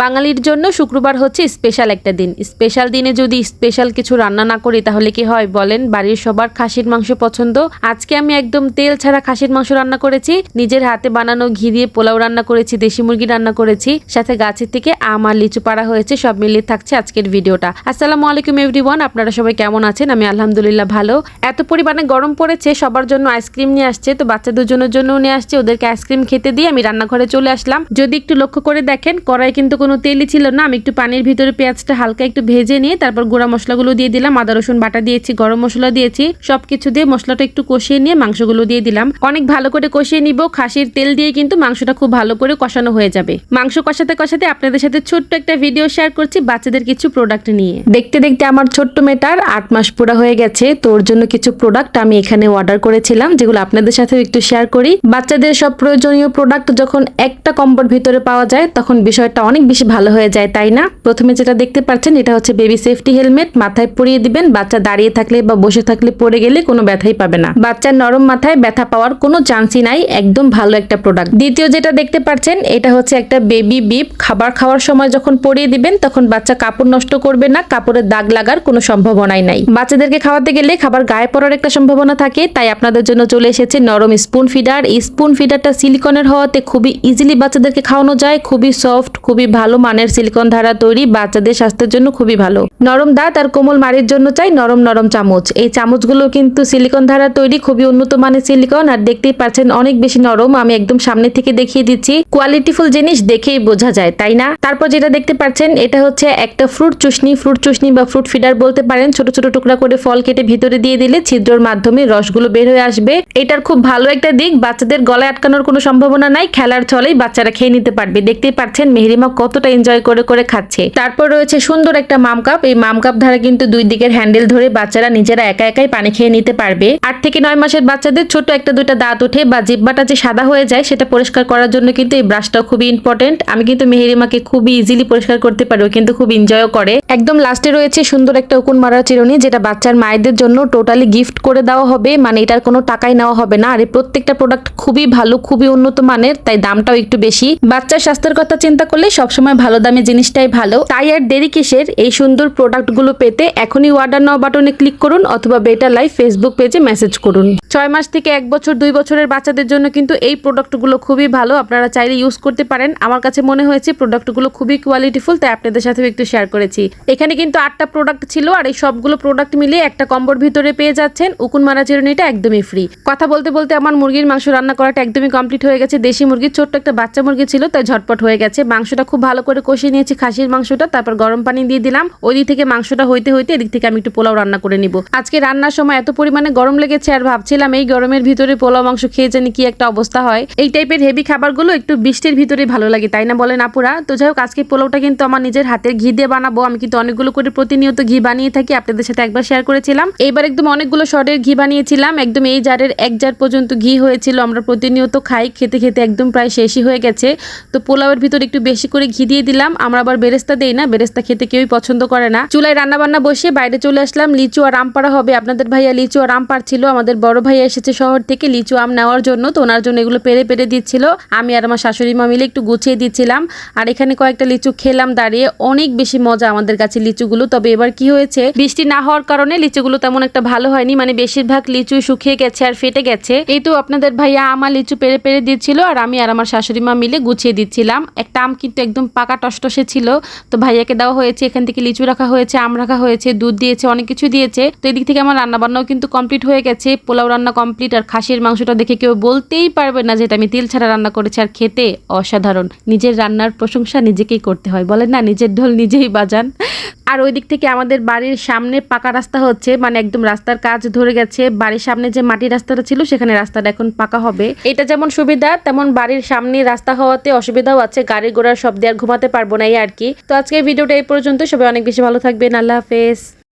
বাঙালির জন্য শুক্রবার হচ্ছে স্পেশাল একটা দিন। স্পেশাল দিনে যদি স্পেশাল কিছু রান্না না করি, তাহলে কি হয় বলেন? বাড়ির সবার খাসির মাংস পছন্দ। আজকে আমি একদম তেল ছাড়া খাসির মাংস রান্না করেছি। নিজের হাতে বানানো ঘি দিয়ে পোলাও রান্না করেছি, দেশি মুরগি রান্না করেছি। সাথে গাছের থেকে আম আর লিচু পাড়া হয়েছে, সব মিলিয়ে থাকছে আজকের ভিডিওটা। আসসালামু আলাইকুম এভরিওয়ান আপনারা সবাই কেমন আছেন? আমি আলহামদুলিল্লাহ ভালো। এত পরিমাণে গরম পড়েছে, সবার জন্য আইসক্রিম নিয়ে আসছে, তো বাচ্চা দুজনের জন্যও নিয়ে আসছে। ওদেরকে আইসক্রিম খেতে দিয়ে আমি রান্নাঘরে চলে আসলাম। যদি একটু লক্ষ্য করে দেখেন, কড়াই কিন্তু কোনো তেলই ছিল না। আমি একটু পানির ভিতরে পেঁয়াজটা হালকা একটু ভেজে নিয়ে তারপর গুঁড়া মশলাগুলো দিয়ে দিলাম। আদা, রসুন বাটা দিয়েছি, গরম মশলা দিয়েছি। সবকিছু দিয়ে মশলাটা একটু কষিয়ে নিয়ে মাংসগুলো দিয়ে দিলাম। অনেক ভালো করে কষিয়ে নিব। খাসির তেল দিয়ে কিন্তু মাংসটা খুব ভালো করে কষানো হয়ে যাবে। মাংস কষাতে কষাতে আপনাদের সাথে ছোট্ট একটা ভিডিও শেয়ার করছি বাচ্চাদের কিছু প্রোডাক্ট নিয়ে। দেখতে দেখতে আমার ছোট্ট মেয়েটার আট মাস পুরা হয়ে গেছে। তো ওর জন্য কিছু প্রোডাক্ট আমি এখানে অর্ডার করেছিলাম, যেগুলো আপনাদের সাথেও একটু শেয়ার করি। বাচ্চাদের সব প্রয়োজনীয় প্রোডাক্ট যখন একটা কম্বর ভিতরে পাওয়া যায়, তখন বিষয়টা অনেক বেশি ভালো হয়ে যায়, তাই না? প্রথমে যেটা দেখতে পাচ্ছেন, এটা হচ্ছে বেবি সেফটি হেলমেট মাথায় পরিয়ে দিবেন, বাচ্চা দাঁড়িয়ে থাকলে বা বসে থাকলে পড়ে গেলে কোনো ব্যথাই পাবে না। বাচ্চার নরম মাথায় ব্যথা পাওয়ার কোনো চান্সই নাই, একদম ভালো একটা প্রোডাক্ট দ্বিতীয় যেটা দেখতে পাচ্ছেন, এটা হচ্ছে একটা বেবি বিপ খাবার খাওয়ার সময় যখন পরিয়ে দিবেন, তখন বাচ্চা কাপড় নষ্ট করবে না, কাপড়ের দাগ লাগার কোনো সম্ভাবনাই নাই। বাচ্চাদেরকে খাওয়াতে গেলে খাবার গায়ে পড়ার একটা সম্ভাবনা থাকে, তাই আপনাদের জন্য চলে এসেছে নরম স্পুন ফিডার স্পুন ফিডারটা সিলিকনের হওয়াতে খুবই ইজিলি বাচ্চাদেরকে খাওয়ানো যায়, খুবই সফট খুবই ভালো মানের সিলিকন ধারা তৈরি বাচ্চাদের স্বাস্থ্যের জন্য খুবই ভালো। নরম দাঁত আর কোমল মাড়ির জন্য চাই নরম নরম চামচ। এই চামচগুলো কিন্তু সিলিকন ধারা তৈরি খুবই উন্নত মানের সিলিকন আর দেখতেই পাচ্ছেন অনেক বেশি নরম। আমি একদম সামনে থেকে দেখিয়ে দিচ্ছি। কোয়ালিটিফুল জিনিস দেখেই বোঝা যায়, তাই না? তারপর যেটা দেখতে পাচ্ছেন, এটা হচ্ছে একটা ফ্রুট চুষনি। ফ্রুট চুষনি বা ফ্রুট ফিডার বলতে পারেন, ছোট ছোট টুকরা করে ফল কেটে ভিতরে দিয়ে দিলে ছিদ্রর মাধ্যমে রসগুলো বের হয়ে আসবে। এটার খুব ভালো একটা দিক, বাচ্চাদের গলায় আটকানোর কোনো সম্ভাবনা নাই, খেলার ছলেই বাচ্চারা খেয়ে নিতে পারবে। দেখতেই পাচ্ছেন, মেহরিমা কতটা এনজয় করে করে খাচ্ছে। তারপর রয়েছে সুন্দর একটা মাম কাপ এই মাম কাপ ধারা কিন্তু দুই দিকের হ্যান্ডেল ধরে বাচ্চারা নিজেরা একা একাই পানি খেয়ে নিতে পারবে। আট থেকে নয় মাসের বাচ্চাদের ছোট একটা দুইটা দাঁত ওঠে বা জিব্বাটা যে সাদা হয়ে যায়, সেটা পরিষ্কার করার জন্য কিন্তু এই ব্রাশটা খুবই ইম্পর্টেন্ট আমি কিন্তু মেহেরিমাকে খুবই ইজিলি পরিষ্কার করতে পারব, কিন্তু খুব এনজয়ও করে। একদম লাস্টে রয়েছে সুন্দর একটা উকুন মারা চিরুনি, যেটা বাচ্চার মায়েদের জন্য টোটালি গিফট করে দেওয়া হবে। মানে এটার কোনো টাকাই নেওয়া হবে না। আর এই প্রত্যেকটা প্রোডাক্ট খুবই ভালো, খুবই উন্নত মানের, তাই দামটাও একটু বেশি। বাচ্চার স্বাস্থ্যের কথা চিন্তা করলে সবসময় ভালো দামে জিনিসটাই ভালো। তাই আর দেরি কিসের? এই সুন্দর প্রোডাক্টগুলো পেতে এখনই অর্ডার নাও বাটনে ক্লিক করুন অথবা বেটার লাইফ ফেসবুক পেজে মেসেজ করুন। ছয় মাস থেকে এক বছর, দুই বছরের বাচ্চাদের জন্য কিন্তু এই প্রোডাক্টগুলো খুবই ভালো। আপনারা চাইলে ইউজ করতে পারেন। আমার কাছে মনে হয়েছে প্রোডাক্টগুলো খুবই কোয়ালিটিফুল তাই আপনাদের সাথেও একটু শেয়ার করেছি। এখানে কিন্তু আটটা প্রোডাক্ট ছিল আর এই সবগুলো প্রোডাক্ট মিলিয়ে একটা কম্বর ভিতরে পেয়ে যাচ্ছেন উকুন মারা চিরুনিটা একদমই ফ্রি কথা বলতে বলতে আমার মুরগির মাংস রান্না করাটা একদমই কমপ্লিট হয়ে গেছে। দেশি মুরগির ছোট্ট একটা বাচ্চা মুরগি ছিল, তাই ঝটপট হয়ে গেছে। মাংসটা খুব ভালো করে কষিয়ে নিয়েছি খাসির মাংসটা, তারপর গরম পানি দিয়ে দিলাম। ওই দিক থেকে মাংসটা হইতে হইতে এদিক থেকে আমি একটু পোলাও রান্না করে নিব। আজকে রান্নার সময় এত পরিমাণে গরম লেগেছে আর ভাবছিলাম এই গরমের ভিতরে পোলাও মাংস খেয়ে জানি কি একটা অবস্থা হয়। এই টাইপের হেভি খাবারগুলো একটু বৃষ্টির ভিতরে ভালো লাগে, তাই না বলেন আপুরা? তো যাই হোক, আজকে পোলাওটা কিন্তু আমার নিজের হাতের ঘি দিয়ে বানাবো। আমি কিন্তু অনেকগুলো করে প্রতিনিয়ত ঘি বানিয়ে থাকি, আপনাদের সাথে একবার শেয়ার করেছিলাম। এইবার একদম অনেকগুলো শর্টের ঘি বানিয়েছিলাম। একদম এই জারের এক জার পর্যন্ত ঘি হয়েছিল, আমরা প্রতিনিয়ত খাই, খেতে খেতে একদম প্রায় শেষই হয়ে গেছে। তো পোলাওয়ের ভিতরে একটু বেশি করে ঘি দিয়ে দিলাম। আমরা আবার বেরেস্তা দেই না, বেরেস্তা খেতে কেউই পছন্দ করে না। চুলায় রান্না বান্না বসে বাইরে চলে আসলাম, লিচু আর আম পাড়া হবে। আপনাদের ভাইয়া লিচু আর আম পাড়ছিল, আমাদের বড় ভাইয়া এসেছে শহর থেকে লিচু আম নেওয়ার জন্য, তো ওনার জন্য এগুলো পেরে পেরে দিচ্ছিল। আমি আর আমার শাশুড়ি মা মিলে একটু গুছিয়ে দিচ্ছিলাম। আর এখানে কয়েকটা লিচু খেলাম দাঁড়িয়ে, অনেক বেশি মজা আমাদের কাছে লিচুগুলো। তবে এবার কি হয়েছে, বৃষ্টি না হওয়ার কারণে লিচুগুলো তেমন একটা ভালো হয়নি মানে বেশিরভাগ লিচু শুকিয়ে গেছে আর ফেটে গেছে। এই তো আপনাদের ভাইয়া আমার লিচু পেরে পেরে দিচ্ছিল, আর আমি আর আমার শাশুড়ি মা মিলে গুছিয়ে দিচ্ছিলাম। একটা আম কিন্তু একদম পাকা টসটসে ছিল। তো ভাইয়াকে দেওয়া হয়েছে, এখান থেকে লিচু রাখা হয়েছে, আম রাখা হয়েছে, দুধ দিয়েছে, অনেক কিছু দিয়েছে। তো এদিক থেকে আমার রান্নাবান্নাও কিন্তু কমপ্লিট হয়ে গেছে। পোলাও রান্না কমপ্লিট, আর খাসির মাংসটা দেখে কেউ বলতেই পারবে না যেটা আমি তেল ছাড়া রান্না করেছি। আর খেতে অসাধারণ। নিজের রান্নার প্রশংসা নিজেকেই করতে হয়। বলেন না, নিজের ঢোল নিজেই বাজান। আর ওই দিক থেকে আমাদের বাড়ির সামনে পাকা রাস্তা হচ্ছে মানে একদম রাস্তার কাজ ধরে গেছে। বাড়ির সামনে যে মাটির রাস্তাটা ছিল, সেখানে রাস্তাটা এখন পাকা হবে। এটা যেমন সুবিধা, তেমন বাড়ির সামনে রাস্তা হওয়াতে অসুবিধাও আছে। গাড়ি ঘোড়ার শব্দে ঘুমাতে পারব না এই আর কি। তো আজকে ভিডিওটা এই পর্যন্ত। সবাই অনেক বেশি ভালো থাকবেন। আল্লাহ হাফেজ।